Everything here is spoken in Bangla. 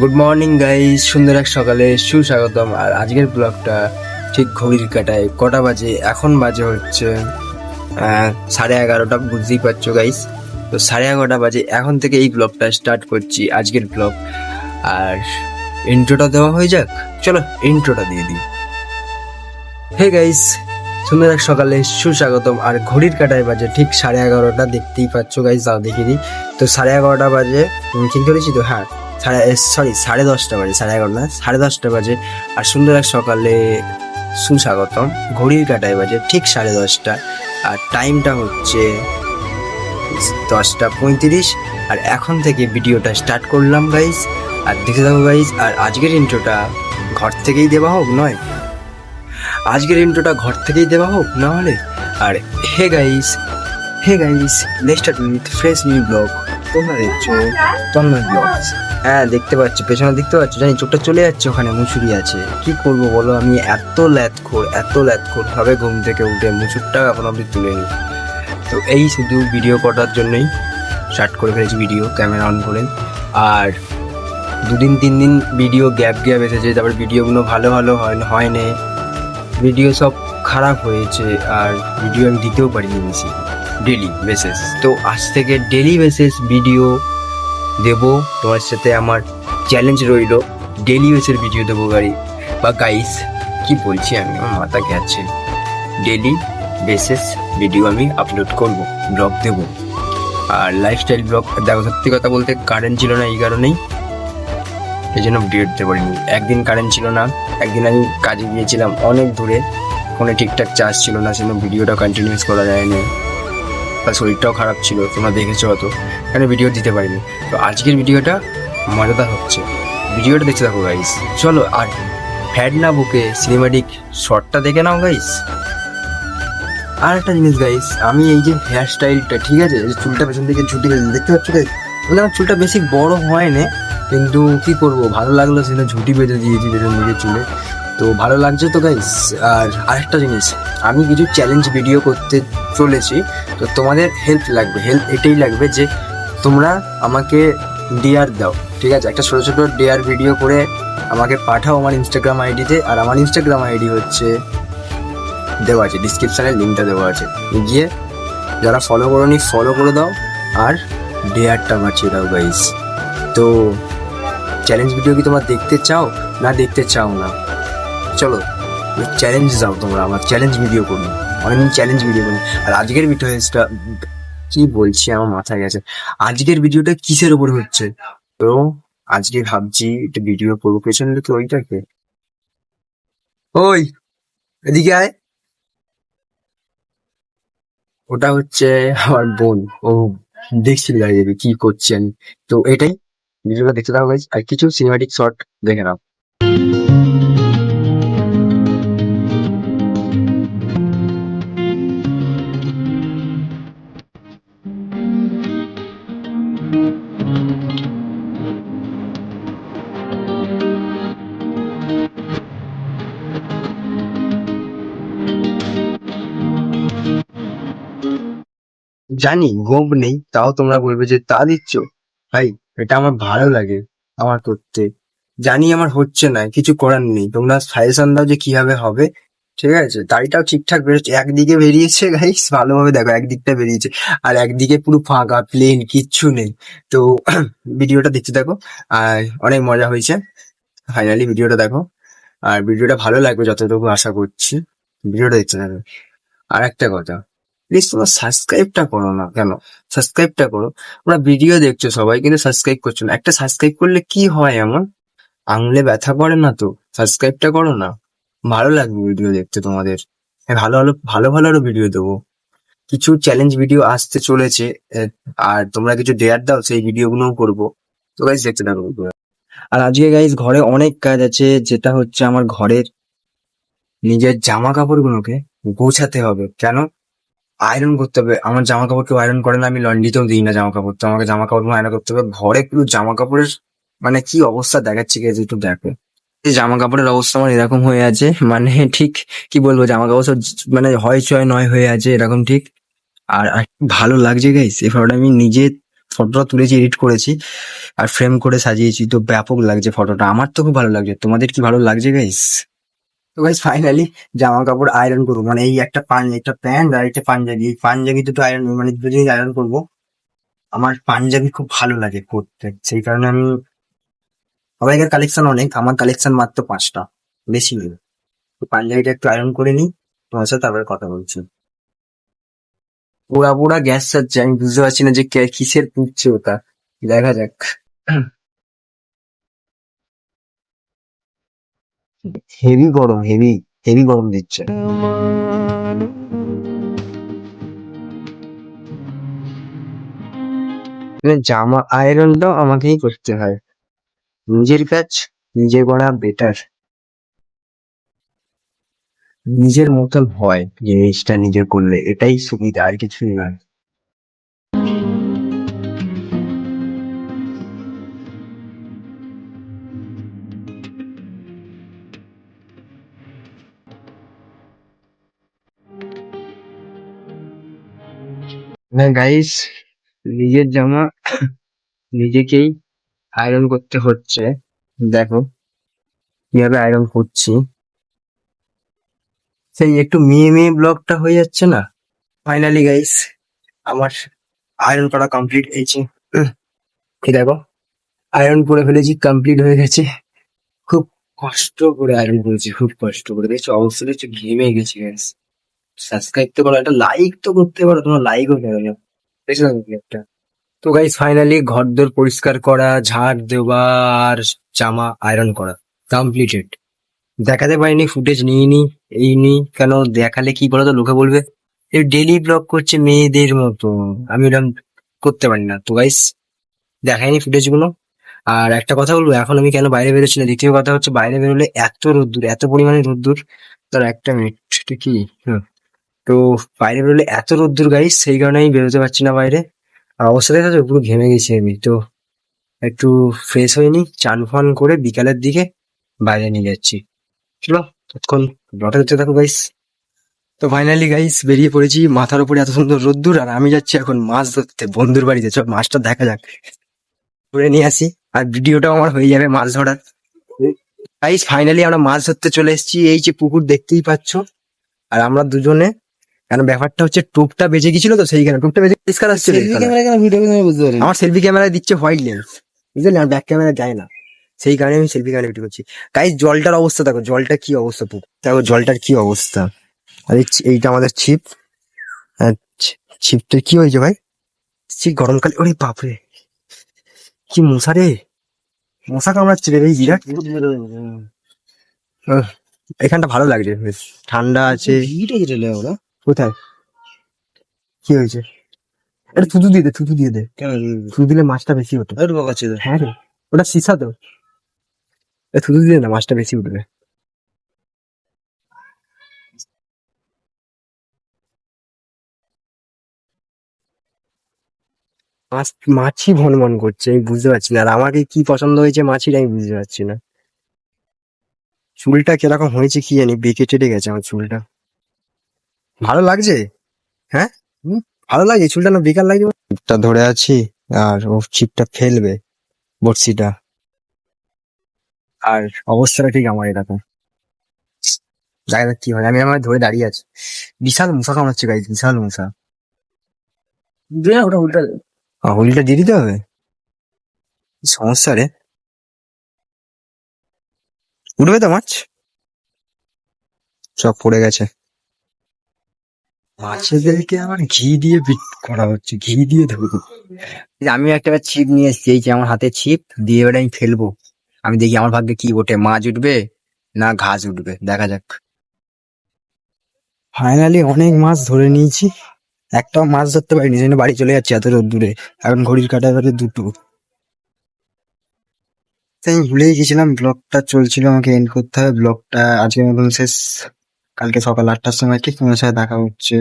গুড মর্নিং গাইজ সুন্দর এক সকালে সুস্বাগতম। আর আজকের ব্লগটা ঠিক ঘড়ির কাটায় কটা বাজে? এখন বাজে হচ্ছে সাড়ে এগারোটা। বুঝতেই পারছ গাইস তো সাড়ে এগারোটা বাজে। এখন থেকে এই ব্লগটা স্টার্ট করছি, আজকের ব্লগ আর ইন্ট্রোটা দেওয়া হয়ে যাক। চলো ইন্ট্রোটা দিয়ে দিই। হে গাইস সুন্দর এক সকালে সুস্বাগতম। আর ঘড়ির কাটায় বাজে ঠিক সাড়ে এগারোটা। দেখতেই পাচ্ছ গাইস দাও দেখে দিই তো সাড়ে এগারোটা বাজে। আমি ঠিক করেছি তো? হ্যাঁ। সাড়ে সরি সাড়ে দশটা বাজে সাড়ে এগারোটা না, সাড়ে দশটা বাজে। আর সুন্দর এক সকালে সুস্বাগতম। ঘড়ির কাটায় বাজে ঠিক সাড়ে দশটা। আর টাইমটা হচ্ছে দশটা পঁয়ত্রিশ। আর এখন থেকে ভিডিওটা স্টার্ট করলাম গাইস আর দেখে থাকো গাইস আর আজকের ইন্ট্রোটা ঘর থেকেই দেওয়া হোক নয়? আজকের ইন্ট্রোটা ঘর থেকেই দেওয়া হোক না হলে? আর hey guys hey guys start with fresh new vlog তোমরা দেখছ তন্ময় ব্লগস হ্যাঁ দেখতে পাচ্ছি, পেছনে দেখতে পাচ্ছ, জানি চোখটা চলে যাচ্ছে ওখানে মুসুরি আছে। কি করব বলো, আমি এত ল্যাথখোর এত ল্যাথখোর ভাবে ঘুম থেকে উঠে মুসুরটাও এখন অব্দি তুলে নি তো এই শুধু ভিডিও করার জন্যই স্টার্ট করে ফেলেছি ভিডিও ক্যামেরা অন করে। আর দুদিন, তিন দিন ভিডিও গ্যাপ গ্যাপ এসেছে, তারপর ভিডিওগুলো ভালো ভালো হয় হয়নি ভিডিও সব খারাপ হয়েছে, আর ভিডিও আমি দিতেও পারিনি বেশি। ডেলি বেসিস তো আজ থেকে ডেলি বেসিস ভিডিও দেব। তোমার সাথে আমার চ্যালেঞ্জ রইল। ডেলি বেসের ভিডিও দেবো গাড়ি। বা গাইস কি বলছি আমি? আমার মাথা গেছে ডেলি বেসেস ভিডিও আমি আপলোড করব ব্লগ দেব। আর লাইফস্টাইল ব্লগ দেখো সত্যি কথা বলতে কারেন্ট ছিল না এই কারণেই। এই জন্য ভিডিও দিতে পারিনি। একদিন কারেন্ট ছিল না, একদিন আমি কাজে গিয়েছিলাম অনেক দূরে। ফোনে ঠিকঠাক চার্জ ছিল না, সেজন্য ভিডিওটা কন্টিনিউস করা যায়নি। আর শরীরটাও খারাপ ছিল, তোমরা দেখেছ অত এখানে ভিডিও দিতে পারিনি। তো আজকের ভিডিওটা মজাদার হচ্ছে। ভিডিওটা দেখতে থাকো গাইস চলো, আর ফ্যাড না বুকে সিনেমাটিক শর্টটা দেখে নাও গাইস আর একটা জিনিস গাইস আমি এই যে হেয়ার স্টাইলটা ঠিক আছে? চুলটা পেছন দিকে ঝুটি বেঁধে দেখতে পাচ্ছ গাইস মানে আমার চুলটা বেশি বড় হয়নি, কিন্তু কি করব? ভালো লাগল সেটা ঝুটি বেঁধে দিয়েছি পেছন দিকে চুলে। তো ভালো লাগছে তো গাইস আর আরেকটা জিনিস, আমি কিছু চ্যালেঞ্জ ভিডিও করতে চলেছি, তো তোমাদের হেল্প লাগবে হেল্প এটাই লাগবে যে তোমরা আমাকে ডিআর দাও, ঠিক আছে? একটা ছোটো ছোটো ডিআর ভিডিও করে আমাকে পাঠাও আমার ইনস্টাগ্রাম আইডিতে আর আমার ইনস্টাগ্রাম আইডি হচ্ছে দেওয়া আছে ডিসক্রিপশানে লিঙ্কটা দেওয়া আছে। গিয়ে যারা ফলো করো নি ফলো করে দাও, আর ডেয়ারটা বাঁচিয়ে দাও গাইস তো চ্যালেঞ্জ ভিডিও কি তোমরা দেখতে চাও? না দেখতে চাও না? চলো চ্যালেঞ্জ যাও তোমরা, আমার চ্যালেঞ্জ ভিডিও করুন অনেকদিন চ্যালেঞ্জ ভিডিও করি আর আজকের ভিডিওটা কি বলছি, আমার মাথায় গেছে। আজকের ভিডিওটা কিসের উপর হচ্ছে? তো আজকে ভাবছি, একটা ভিডিও করব, পেছনে তো ওইটাকে। ওই, এদিকে আয়। ওটা হচ্ছে আমার বোন। ও দেখছিল দাঁড়িয়ে কি করছি আমি। তো এটাই ভিডিওটা দেখতে থাকো আর কিছু সিনেমাটিক শর্ট দেখে নাও। জানি গোপ নেই, তাও তোমরা বলবে যে তা দিচ্ছ। ভাই, এটা আমার ভালো লাগে, আমার করতে। জানি আমার হচ্ছে না, কিছু করার নেই। তোমরা সাজেশন দাও যে কীভাবে হবে, ঠিক আছে? দাড়িটাও ঠিকঠাক বেরোচ্ছে, একদিকে বেরিয়েছে গাইস ভালোভাবে দেখো, একদিকটা বেরিয়েছে। আর একদিকে পুরো ফাঁকা প্লেন কিচ্ছু নেই। তো ভিডিওটা দেখতে দেখো আর অনেক মজা হয়েছে। ফাইনালি ভিডিওটা দেখো। আর ভিডিওটা ভালো লাগবে যতটুকু আশা করছি, ভিডিওটা দেখতে থাকো। আর একটা কথা প্লিজ তোমরা সাবস্ক্রাইবটা করো না কেন? সাবস্ক্রাইবটা করো। ওরা ভিডিও দেখছ সবাই, কিন্তু সাবস্ক্রাইব করছ না। একটা সাবস্ক্রাইব করলে কি হয় এমন? আঙুলে ব্যথা করে না তো? সাবস্ক্রাইবটা করো না। ভালো লাগবে ভিডিও দেখতে তোমাদের। ভালো ভালো ভালো ভালো আরও ভিডিও দেবো। কিছু চ্যালেঞ্জ ভিডিও আসতে চলেছে আর তোমরা কিছু ডেয়ার দাও, সেই ভিডিও গুলোও করব। তো গাইজ দেখতে থাকো আর আজকে গাইজ ঘরে অনেক কাজ আছে, যেটা হচ্ছে আমার ঘরের নিজের জামা কাপড়গুলোকে গোছাতে হবে। কেন? আয়রন করতে হবে। আমার জামা কাপড় কেউ আয়রন করে না, আমি লন্ড্রিতেও দিই না জামা কাপড় তো আমাকে জামা কাপড় আয়রন করতে হবে। ঘরে পুরো জামা কাপড়ের মানে কি অবস্থা দেখাচ্ছে গেছে একটু দেখো। এই জামা কাপড়ের অবস্থা আমার এরকম হয়ে আছে মানে ঠিক কি বলব জামা কাপড় সব মানে হয় ছয় নয় হয়ে আছে এরকম ঠিক। আর ভালো লাগছে গাইস এই ফটোটা আমি নিজে ফটোটা তুলেছি এডিট করেছি আর ফ্রেম করে সাজিয়েছি, তো ব্যাপক লাগছে ফটোটা আমার তো খুব ভালো লাগছে। তোমাদের কি ভালো লাগছে গাইস তো গাইস ফাইনালি জামা কাপড় আয়রন করব। মানে এই একটা একটা প্যান্ট আর একটা পাঞ্জাবি। এই পাঞ্জাবি দুটো আয়রন মানে দুটো জিনিস আয়রন করব। আমার পাঞ্জাবি খুব ভালো লাগে পরতে। সেই কারণে আমি সবাইকার কালেকশন অনেক। আমার কালেকশন মাত্র পাঁচটা। বেশি নেই তো পাঞ্জাবিটা একটু আয়রন করে নিই। তোমার সাথে তারপরে কথা বলছি। পোড়া পোড়া গ্যাস চাচ্ছে আমি বুঝতে পারছি না যে কিসের পুড়ছে ওটা। দেখা যাক। হেভি গরম হেভি হেভি গরম দিচ্ছে। জামা আয়রনটাও আমাকেই করতে হয়। নিজের কাজ, নিজে করা বেটার নিজের মতন হয়, জিনিসটা নিজে করলে, এটাই সুবিধা, আর কিছুই নয়। না গাইস নিজের জামা নিজেকেই আয়রন করতে হচ্ছে। দেখো, কীভাবে আয়রন করছি। সেই একটু মেয়ে মেয়ে ব্লগটা হয়ে যাচ্ছে না? ফাইনালি গাইস আমার আয়রন করা কমপ্লিট হয়েছে। এই দেখো আয়রন করে ফেলেছি কমপ্লিট হয়ে গেছে। খুব কষ্ট করে আয়রন করেছি, খুব কষ্ট করে। দেখছ, অবস্থা দেখছ, ঘেমে গেছি গাইস সাবস্ক্রাইব তো করো, একটা লাইক তো করতে পারো, তোমার লাইকও করো না একটা। তো গাইস ফাইনালি ঘর দোর পরিষ্কার করা, ঝাড় দেওয়া আর জামা আয়রন করা কমপ্লিটেড দেখাতে পারিনি ফুটেজ নিইনি এই নি, কেন দেখালে কি বলতো, লোকে বলবে, এই ডেলি ব্লগ করছে মেয়েদের মতো। আমি ওরকম করতে পারি না। তো গাইস দেখাইনি ফুটেজগুলো। আর একটা কথা বলব, এখন আমি কেন বাইরে বেরোচ্ছি না? দ্বিতীয় কথা হচ্ছে, বাইরে বেরোলে এত রোদ্দুর, এত পরিমাণে রোদ্দুর। তার একটা মিনিট কি? হুম। তো বাইরে বেরোলে এত রোদ্দুর গাইস সেই কারণে আমি বেরোতে পারছি না বাইরে। আর অবস্থা দেখা যাচ্ছে পুরো ঘেমে গেছি আমি। তো একটু ফ্রেশ হয়নি চান ফান করে বিকালের দিকে বাইরে নিয়ে যাচ্ছি। চলো তৎক্ষণ ব্লগটা দেখতে থাকো গাইস তো ফাইনালি গাইস বেরিয়ে পড়েছি। মাথার উপরে এত সুন্দর রোদ্দুর, আর আমি যাচ্ছি এখন মাছ ধরতে, বন্ধুর বাড়িতে। চল, মাছটা দেখা যাক। ধরে নিয়ে আসি। আর ভিডিওটাও আমার হয়ে যাবে মাছ ধরার। গাইস ফাইনালি আমরা মাছ ধরতে চলে এসেছি। এই যে পুকুর দেখতেই পাচ্ছ। আর আমরা দুজনে কারণ ব্যাপারটা হচ্ছে টুপটা বেজে গেছিল তো সেইখানে টুপটা বেজে পরিষ্কার আসছে সেলফি ক্যামেরা কেন? ভিডিও বুঝতে পারি আমার সেলফি ক্যামেরায় দিচ্ছে হোয়াইট লেন্স বুঝলি? আর ব্যাক ক্যামেরা যায় না। সেই কারণে আমি সেলফি ক্যামেরা ভিডিও করছি। গাইস জলটার অবস্থা দেখো জলটা কি অবস্থা পুকুর দেখো জলটার কি অবস্থা। আর এইটা আমাদের ছিপ ছিপটা কি হয়েছে ভাই? ছি গরমকালে ওরে বাপরে। কি মশা রে। মশা কামড়াচ্ছে রে বিরাট। এখানটা ভালো লাগছে বেশ। ঠান্ডা আছে। ওরা। কোথায়? কি হয়েছে? এটা থুতু দিয়ে দে থুতু দিয়ে দে। কেন থুতু দিলে মাছটা বেশি হতো। আর বকাচ্ছে তো হ্যাঁ রে ওটা সিসা তো। এ থুতু দিয়ে না মাছটা বেশি উঠবে। মাছ মাছি ভন ভন করছে আমি বুঝতে পারছি না। আর আমাকে কি পছন্দ হয়েছে মাছির আমি বুঝতে পারছি না। চুলটা কীরকম হয়েছে কি জানি বেঁকে চেটে গেছে আমার চুলটা। ভালো লাগছে? হ্যাঁ? ভালো লাগে চুলটা না বেকার লাগছে? চিপটা ধরে আছি আর ও চিপটা ফেলবে বড়শিটা। আর অবস্থাটা ঠিক আমার এরকম। যাক কি হয় আমি আমার ধরে দাঁড়িয়ে আছি। বিশাল মশা কামড়াচ্ছে গাইজ বিশাল দে ওটা দে। আহ, দিয়ে দিতে হবে? সমস্যা রে? উঠবে তো মাছ? সব পড়ে গেছে। মাছেদেরকে আমার ঘি দিয়ে বিট করা হচ্ছে, ঘি দিয়ে ধরবো আমি একটা ছিপ নিয়ে এসেছি, এই যে আমার হাতে ছিপ, দিয়ে এবার আমি ফেলব। আমি দেখি আমার ভাগ্যে কি ওঠে, মাছ উঠবে না ঘাস উঠবে, দেখা যাক। ফাইনালি অনেক মাছ ধরে নিয়েছি, একটাও মাছ ধরতে পারিনি জন্য বাড়ি চলে যাচ্ছে এত রোদ দূরে, এখন ঘড়ির কাটা এবারে দুটো। আমি ভুলেই গেছিলাম ব্লগটা চলছিল, আমাকে এন্ড করতে হবে ব্লগটা আজকের মতন শেষ। কালকে সকাল আটটার সময় ঠিক তোমার সাথে দেখা হচ্ছে।